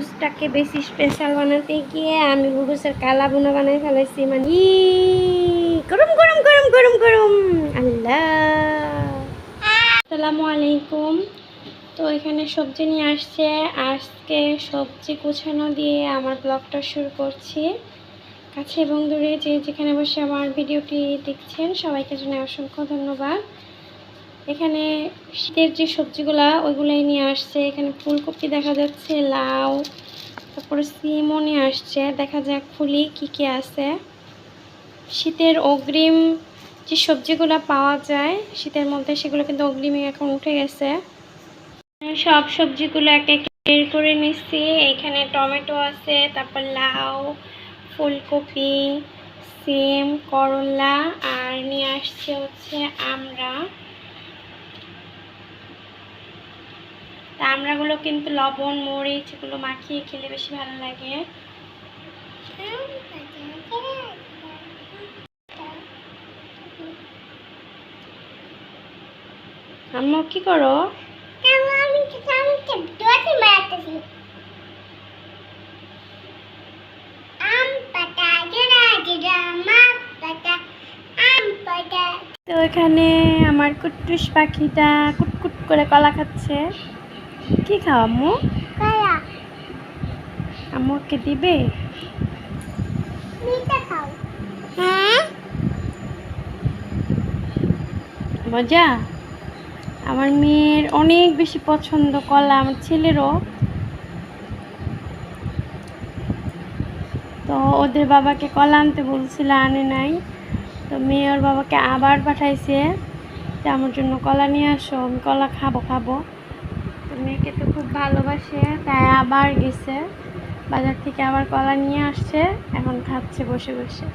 লুডুসটাকে বেশি স্পেশাল বানাতে গিয়ে আমি লুডুসের কালা বুনা বানাই ফেলেছি মানে ই, গরম গরম গরম গরম গরম। আল্লাহ। আসসালামু আলাইকুম। তো এখানে সবজি নিয়ে আসছে। আজকে সবজি গোছানো দিয়ে আমার ব্লগটা শুরু করছি। কাছে এবং দূরে যে যেখানে বসে আমার ভিডিওটি দেখছেন সবাইকে জানাই অসংখ্য ধন্যবাদ। এখানে শীতের যে সবজিগুলা, ওইগুলাই নিয়ে আসছে। এখানে ফুলকপি দেখা যাচ্ছে, লাউ, তারপরে সিমও নিয়ে আসছে। দেখা যাক ফুলি কি কি আছে। শীতের অগ্রিম যে সবজিগুলো পাওয়া যায়, শীতের মধ্যে সেগুলো কিন্তু অগ্রিমে এখন উঠে গেছে। সব সবজিগুলো এক এক বের করে নিচ্ছি এখানে টমেটো আছে, তারপর লাউ, ফুলকপি, সিম, করলা, আর নিয়ে আসছে হচ্ছে আমরা। তা আমরাগুলো কিন্তু লবণ, মরিচ এগুলো মাখিয়ে খেলে বেশি ভালো লাগে। আম্মু, কি করো? তো এখানে আমার কুট্টুস পাখিটা কুটকুট করে কলা খাচ্ছে। কি খাও আম্মু? আম্মুকে দিবে? মজা? আমার মেয়ের অনেক বেশি পছন্দ কলা আমার ছেলেরও। তো ওদের বাবাকে কলা আনতে বলছিল আনে নাই। তো মেয়ে ওর বাবাকে আবার পাঠাইছে যে আমার জন্য কলা নিয়ে আসো আমি কলা খাব খাব। তো মেয়েকে তো খুব ভালোবাসে, তাই আবার গেছে। বাজার থেকে আবার কলা নিয়ে আসছে, এখন খাচ্ছে বসে বসে।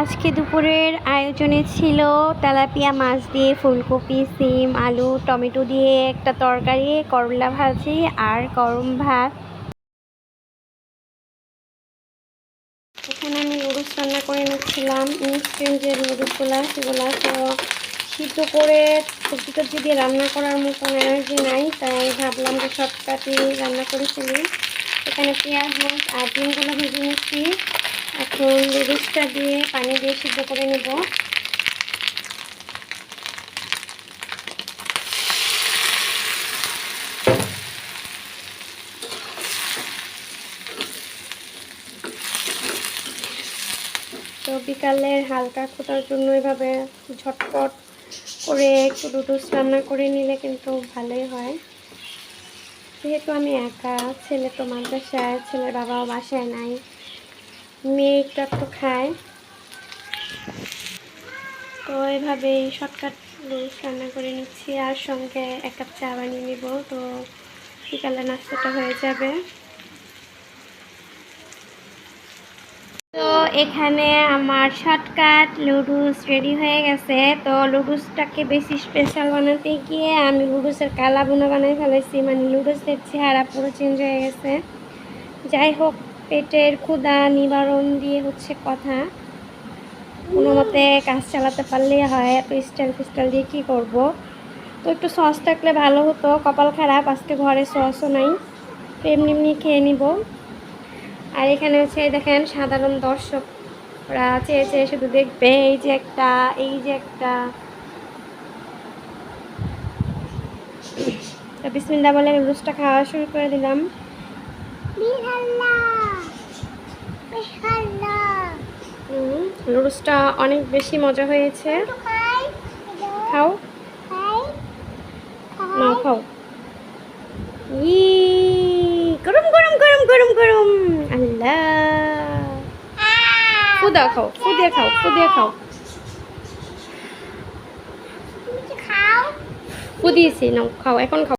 আজকে দুপুরের আয়োজনে ছিল তেলাপিয়া মাছ দিয়ে ফুলকপি, সিম, আলু, টমেটো দিয়ে একটা তরকারি, করলা ভাজি আর গরম ভাত। এখানে আমি নুডলস রান্না করে নিচ্ছিলাম ইনস্ট্যান্ট যে নুডলসগুলো সেগুলো সিদ্ধ করে সবজি টবজি দিয়ে রান্না করার মতন এনার্জি নাই, তাই ভাবলাম যে শর্টকাটে রান্না করে ফেলি। এখানে পেঁয়াজ মাছ আর ডিমগুলো ভেজে নিচ্ছি। এখন নুডলসটা দিয়ে পানি দিয়ে সিদ্ধ করে নেব। তো বিকালের হালকা খোটার জন্য এভাবে ঝটপট করে একটু নুডলস রান্না করে নিলে কিন্তু ভালোই হয়। যেহেতু আমি একা, ছেলে তো মাদ্রাসায়, ছেলের বাবাও বাসায় নাই মেয়ে একটু একটু খায়। তো এভাবেই শর্টকাট নুডলস রান্না করে নিচ্ছি, আর সঙ্গে এক কাপ চা বানিয়ে নিব। তো বিকালে নাস্তাটা হয়ে যাবে। তো এখানে আমার শর্টকাট লুডুস রেডি হয়ে গেছে। তো লুডুসটাকে বেশি স্পেশাল বানাতে গিয়ে আমি লুডুসের কালা বুনা বানাই ফেলেছি। মানে লুডুসের চেহারা পুরো চেঞ্জ হয়ে গেছে। যাই হোক, পেটের ক্ষুধা নিবারণ দিয়ে হচ্ছে কথা। কোনো মতে কাজ চালাতে পারলেই হয়, এত স্টাইল ফিস্টাইল দিয়ে কী করব? তো একটু সস থাকলে ভালো হতো। কপাল খারাপ, আজকে ঘরে সসও নাই। তো এমনি এমনি খেয়ে নিব। আর এখানে হচ্ছে দেখেন সাধারণ দর্শকরা চেয়ে চেয়ে শুধু দেখবে এই যে একটা এই যে একটা। তো বিসমিল্লা বলে নুডলসটা খাওয়া শুরু করে দিলাম। নুডলসটা অনেক বেশি মজা হয়েছে। খাও নাও খাও ই গরম গরম গরম গরম গরম আল্লাহ ফুদা খাও ফুদিয়ে খাও ফুদিয়ে খাও? ফুদিয়েছি নাও খাও এখন খাও।